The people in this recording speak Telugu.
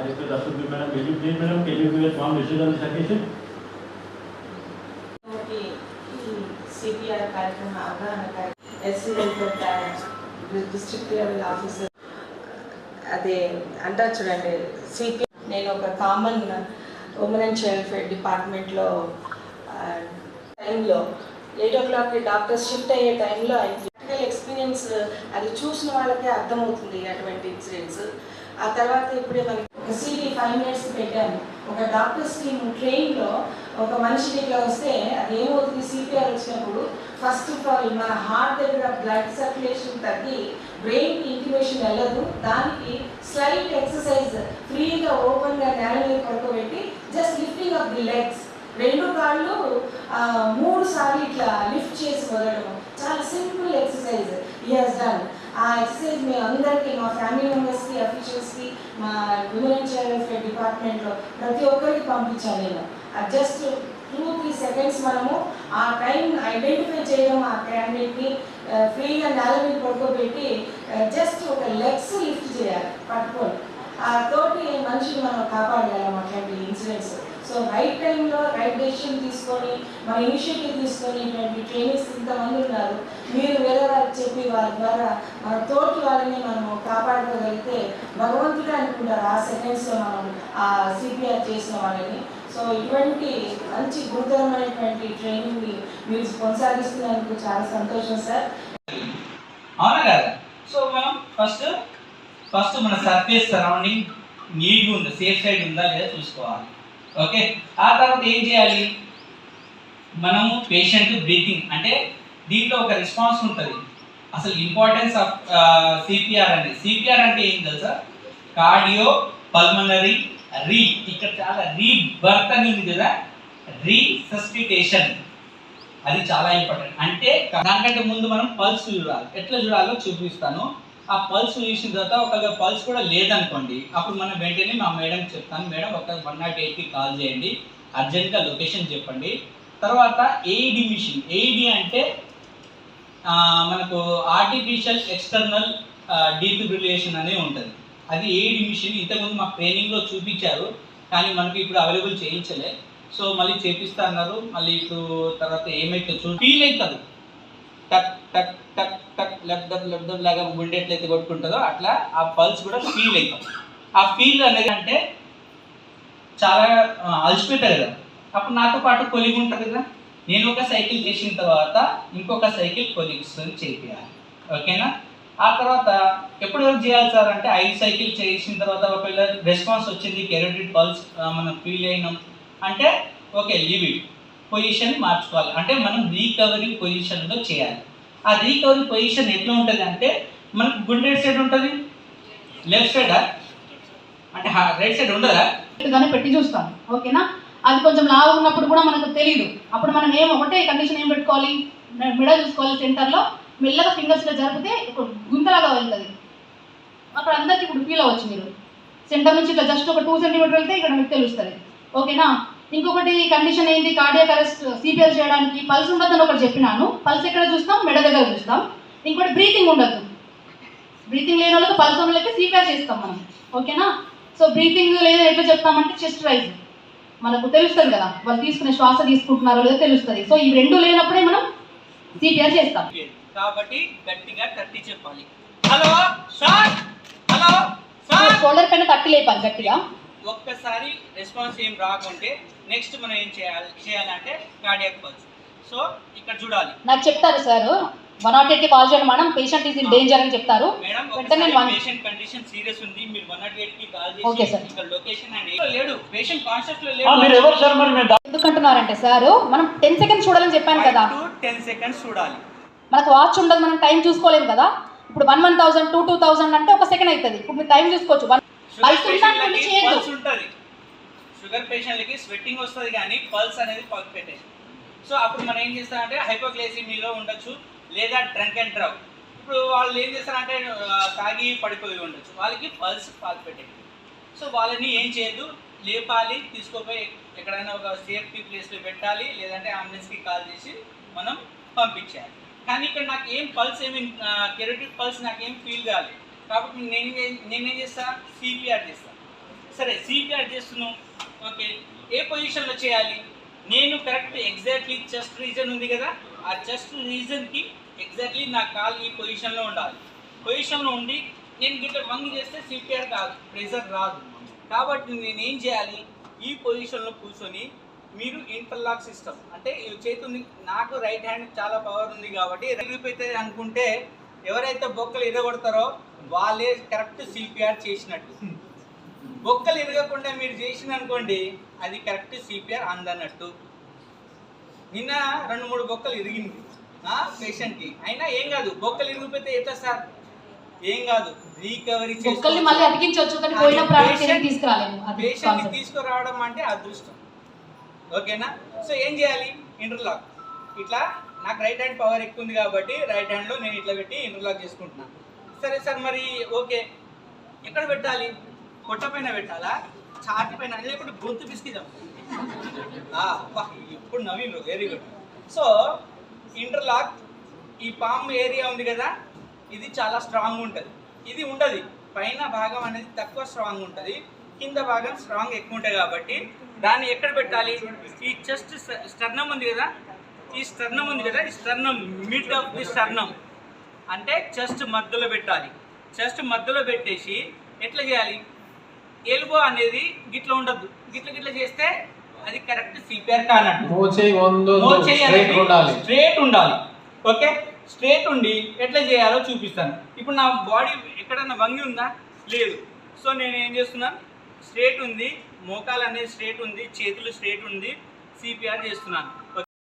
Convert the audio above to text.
I request Ashok Madam, will you please, Madam, can you give a small message on this కార్యక్రమం అవగాహన కార్యక్రమం ఎస్సీ డిస్ట్రిక్ట్ లెవెల్ ఆఫీసర్ అదే అంటారు చూడండి సిపి నేను ఒక common women and child welfare డిపార్ట్మెంట్లో టైంలో ఎయిట్ ఓ క్లాక్కి డాక్టర్స్ షిఫ్ట్ అయ్యే టైంలో ప్రాక్టికల్ ఎక్స్పీరియన్స్ అది చూసిన వాళ్ళకే అర్థమవుతుంది అటువంటి ఇన్సిడెంట్స్ ఆ తర్వాత ఇప్పుడే మనకి ఒక ఫైవ్ మినిట్స్ పెట్టాను. ఒక డాక్టర్స్ టీమ్ ట్రైన్లో ఒక మనిషికి ఇట్లా వస్తే అది ఏమవుతుంది? సిపిఆర్ వచ్చినప్పుడు ఫస్ట్ ఆఫ్ ఆల్ మన హార్ట్ దగ్గర బ్లడ్ సర్క్యులేషన్ తగ్గి బ్రెయిన్కి ఇంటిమేషన్ వెళ్ళదు. దానికి స్లైట్ ఎక్సర్సైజ్ ఫ్రీగా ఓపెన్గా నేల మీద పడుకోబెట్టి just lifting of the legs రెండు కాళ్ళు మూడు సార్లు ఇట్లా లిఫ్ట్ చేసి వదలడం చాలా సింపుల్ ఎక్సర్సైజ్ ఈ హాజ్ డన్ ఆ ఎక్సర్సైజ్ మీ అందరికీ మా ఫ్యామిలీ మెంబర్స్కి అఫీషియల్స్కి మా విమెన్ చైల్డ్ వెల్ఫేర్ డిపార్ట్మెంట్లో ప్రతి ఒక్కరికి పంపించాను నేను. జస్ట్ టూ త్రీ సెకండ్స్ మనము ఆ టైం ఐడెంటిఫై చేయడం ఆ క్యాండిడేట్ని ఫ్రీగా నేల మీద పడుకోబెట్టి జస్ట్ ఒక లెగ్స్ లిఫ్ట్ చేయాలి పట్టుకొని. ఆ తోటి మనిషిని మనం కాపాడగలం అట్లాంటి రైట్ టైంలో రైట్ డెసిషన్ తీసుకొని మన ఇనిషియేటివ్ తీసుకొని ఇటువంటి ట్రైనింగ్స్ ఇంతమంది ఉన్నారు. మీరు వేరే వారికి చెప్పి వారి ద్వారా మన తోటి వాళ్ళని మనం కాపాడుకోగలిగితే భగవంతుడే అనుకుంటారు ఆ సెకండ్స్లో మనం ఆ సిపిఆర్ చేసిన వాళ్ళని. సో ఇటువంటి మంచి గురుతరమైనటువంటి ట్రైనింగ్ని మీరు కొనసాగిస్తున్నందుకు చాలా సంతోషం సార్ అవునా కదా? సో మనం ఫస్ట్ ఫస్ట్ మన సర్ఫేస్ సరౌండింగ్ నీట్గా ఉందా సేఫ్ సైడ్ ఉందా లేదా చూసుకోవాలి. ఓకే? ఆ తర్వాత ఏం చేయాలి? మనము పేషెంట్ బ్రీతింగ్ అంటే దీంట్లో ఒక రెస్పాన్స్ ఉంటుంది. అసలు ఇంపార్టెన్స్ ఆఫ్ సిపిఆర్ అనేది. సిపిఆర్ అంటే ఏం తెలుసా? కార్డియో పల్మనరీ రీ ఇక్కడ చాలా రీ బర్త్ అని ఉంది కదా? రీసస్టిటేషన్ అది చాలా ఇంపార్టెంట్ అంటే దానికంటే ముందు మనం పల్స్ చూడాలి. ఎట్లా చూడాలో చూపిస్తాను. ఆ పల్స్ చూసిన తర్వాత ఒకవేళ పల్స్ కూడా లేదనుకోండి అప్పుడు మనం వెంటనే మా మేడం చెప్తాను. మేడం ఒక వన్ నాట్ ఎయిట్కి కాల్ చేయండి. అర్జెంట్గా లొకేషన్ చెప్పండి. తర్వాత ఏఈడి మిషన్ ఏఈడి అంటే మనకు ఆర్టిఫిషియల్ ఎక్స్టర్నల్ డీఫిబ్రిలేషన్ అనేది ఉంటుంది. అది ఏఈడి మిషన్ ఇంతకుముందు మాకు ట్రైనింగ్లో చూపించారు కానీ మనకి ఇప్పుడు అవైలబుల్ చేయించలే. సో మళ్ళీ చేపిస్తా అన్నారు. మళ్ళీ ఇప్పుడు తర్వాత ఏమైతే చూ ఫీల్ అవుతుంది. టక్ టక్ టక్ టక్ లబ్దబ్ లబ్దబ్ లాగా గుండె ఎట్లయితే కొట్టుకుంటుందో అట్లా ఆ పల్స్ కూడా ఫీల్ అవుతాం. ఆ ఫీల్ అనేది అంటే చాలా అలసిపోతారు కదా. అప్పుడు నాతో పాటు కొలిగి ఉంటుంది కదా. నేను ఒక సైకిల్ చేసిన తర్వాత ఇంకొక సైకిల్ కొలిగిస్తుంది చేయాలి ఓకేనా? ఆ తర్వాత ఎప్పుడు వరకు చేయాలి సార్ అంటే ఐదు సైకిల్ చేసిన తర్వాత ఒకవేళ రెస్పాన్స్ వచ్చింది కెరోటిడ్ పల్స్ మనం ఫీల్ అయినాం అంటే ఓకే లీవ్ పొజిషన్ మార్చుకోవాలి. అంటే మనం రీకవరింగ్ పొజిషన్లో చేయాలి. ఆ రీకవరీ పొజిషన్ ఎట్లా ఉంటుంది అంటే మనకు గుండె సైడ్ ఉంటుంది? లెఫ్ట్ సైడా అంటే రైట్ సైడ్ ఉండదా? గానే పెట్టి చూస్తాం. ఓకేనా? అది కొంచెం లావు ఉన్నప్పుడు కూడా మనకు తెలియదు అప్పుడు మనం ఏం ఒకటే కండిషన్ ఏం పెట్టుకోవాలి? మిడ చూసుకోవాలి సెంటర్లో మెల్లగా ఫింగర్స్లో జరిపితే ఒక గుంతలాగా వెళ్తుంది. అక్కడ అందరికి ఇప్పుడు ఫీల్ అవ్వచ్చు మీరు. సెంటర్ నుంచి ఇట్లా జస్ట్ ఒక టూ సెంటీమీటర్ వెళ్తే ఇక్కడ మీకు తెలుస్తుంది. ఓకేనా? ఇంకొకటి కండిషన్ ఏంటి? కార్డియాక్ అరెస్ట్ సిపిఆర్ చేయడానికి పల్స్ ఉండదని ఒకటి చెప్పినాను. పల్స్ ఎక్కడ చూస్తాం? మెడ దగ్గర చూస్తాం. ఇంకోటి బ్రీతింగ్ ఉండదు బ్రీతింగ్ లేని వాళ్ళకి పల్స్ వాళ్ళకి సిపిఆర్ చేస్తాం మనం. ఓకేనా? సో బ్రీతింగ్ లేదా ఎట్లా చెప్తామంటే చెస్ట్ రైజ్ మనకు తెలుస్తుంది కదా వాళ్ళు తీసుకునే శ్వాస తీసుకుంటున్నారో లేదో తెలుస్తుంది. సో ఈ రెండు లేనప్పుడే మనం సిపిఆర్ చేస్తాం. కాబట్టి గట్టిగా తట్టి చెప్పాలి. Hello sir? Hello sir? Shoulder పైన తట్టి లేపాలి గట్టిగా. ఒక్కసారి రెస్పాన్స్ ఏం రాకుంటే నెక్స్ట్ మనం ఏం చేయాలి చేయాలంటే కార్డియాక్ పల్స్ సో ఇక్కడ చూడాలి. నాకు చెప్తారు సార్ వన్ నాట్ ఎయిట్కి కాల్ చేయండి madam patient is in danger అని చెప్తారు. మేడం వెంటనే పేషెంట్ కండిషన్ సీరియస్ ఉంది మీరు వన్ నాట్ ఎయిట్కి కాల్ Okay, చేసి sir. ఇక్కడ లొకేషన్ అండి లేడు. పేషెంట్ కాన్షియస్లో ఆ, మీరు లేడు ఎవరు సార్ మరి? మనం టెన్ సెకండ్స్ చూడాలని చెప్పాను కదా. టెన్ సెకండ్స్ చూడాలి. మనకు వాచ్ ఉండదు మనం టైం చూసుకోలేము కదా. ఇప్పుడు one one thousand two two thousand అంటే ఒక సెకండ్ అవుతుంది. ఇప్పుడు మీరు టైం చూసుకోవచ్చు. వన్ పల్స్ చేయొద్దు. పల్స్ ఉంటుంది. షుగర్ పేషెంట్లకి స్వెట్టింగ్ వస్తుంది కానీ పల్స్ అనేది పల్స్ పెట్టేది సో అప్పుడు మనం ఏం చేస్తామంటే హైపోగ్లైసిమీలో ఉండొచ్చు లేదా డ్రంక్ అండ్ డ్రగ్ ఇప్పుడు వాళ్ళు ఏం చేస్తారంటే తాగి పడిపోయి ఉండొచ్చు. వాళ్ళకి పల్స్ పాలు పెట్టేది సో వాళ్ళని ఏం చేయొద్దు? లేపాలి తీసుకోపోయి ఎక్కడైనా ఒక సేఫ్టీ ప్లేస్లో పెట్టాలి లేదంటే అంబులెన్స్కి కాల్ చేసి మనం పంపించాలి కానీ ఇక్కడ నాకు ఏం పల్స్ ఏమి కెరోటిక్ పల్స్ నాకు ఏం ఫీల్ కాలేదు. కాబట్టి నేను నేనేం చేస్తా? సిపిఆర్ చేస్తా. సరే సిపిఆర్ చేస్తున్నాం. ఓకే. ఏ పొజిషన్లో చేయాలి? నేను కరెక్ట్ ఎగ్జాక్ట్లీ చెస్ట్ రీజన్ ఉంది కదా ఆ చెస్ట్ రీజన్కి ఎగ్జాక్ట్లీ నా కాల్ ఈ పొజిషన్లో ఉండాలి. పొజిషన్లో ఉండి నేను గిట్ల వంగి చేస్తే సిపిఆర్ కాదు ప్రెషర్ రాదు. కాబట్టి నేను ఏం చేయాలి? ఈ పొజిషన్లో కూర్చొని మీరు ఇంటర్లాక్ సిస్టమ్ అంటే ఈ చేతి ఉంది నాకు రైట్ హ్యాండ్ చాలా పవర్ ఉంది కాబట్టి ఎరిగిపోతుంది అనుకుంటే ఎవరైతే బొక్కలు ఎరగొడతారో వాళ్ళే కరెక్ట్ సిపిఆర్ చేసినట్టు. బొక్కలు ఎరగకుండా మీరు చేసిన అనుకోండి అది కరెక్ట్ సిపిఆర్ అందన్నట్టు నిన్న రెండు మూడు బొక్కలు ఇరిగింది పేషెంట్కి. అయినా ఏం కాదు బొక్కలు ఇరిగిపోతే ఎట్లా సార్? ఏం కాదు రికవరీ ఒక్కరిని మళ్ళీ అతికించవచ్చు కానీ పోయిన ప్రాణం తిరిగి తీసుకురాలేము అది పేషెంట్ కాన్సెప్ట్ తీసుకురావడం అంటే అదృష్టం. ఓకేనా? సో ఏం చేయాలి? ఇంటర్లాక్. ఇట్లా నాకు రైట్ హ్యాండ్ పవర్ ఎక్కువ ఉంది కాబట్టి రైట్ హ్యాండ్లో నేను ఇట్లా పెట్టి ఇంటర్లాక్ చేసుకుంటున్నాను సరే సార్ మరి ఓకే. ఎక్కడ పెట్టాలి? పొట్ట పైన పెట్టాలా? ఛాతి పైన? లేకుంటే గొంతు పిసికిదాం. ఇప్పుడు Naveen very good so interlock ఈ పామ్ ఏరియా ఉంది కదా ఇది చాలా స్ట్రాంగ్ ఉంటుంది. ఇది ఉండదు. పైన భాగం అనేది తక్కువ స్ట్రాంగ్ ఉంటుంది. కింద భాగం స్ట్రాంగ్ ఎక్కువ ఉంటుంది కాబట్టి దాన్ని ఎక్కడ పెట్టాలి? ఈ చెస్ట్ స్టర్నం ఉంది కదా? ఈ స్టర్నం ఉంది కదా? ఈ sternum mid of the sternum అంటే చెస్ట్ మధ్యలో పెట్టాలి. చెస్ట్ మధ్యలో పెట్టేసి ఎట్లా చేయాలి? ఎలుబో అనేది గిట్ల ఉండద్దు. గిట్ల గిట్ల చేస్తే అది కరెక్ట్ సిపిఆర్ కానట్టు. స్ట్రేట్ ఉండాలి. ఓకే? స్ట్రేట్ ఉండి ఎట్లా చేయాలో చూపిస్తాను. ఇప్పుడు నా బాడీ ఎక్కడన్నా వంగి ఉందా? లేదు. సో నేను ఏం చేస్తున్నాను స్ట్రేట్ ఉంది మోకాలు అనేది స్ట్రేట్ ఉంది చేతులు స్ట్రేట్ ఉంది సిపిఆర్ చేస్తున్నాను.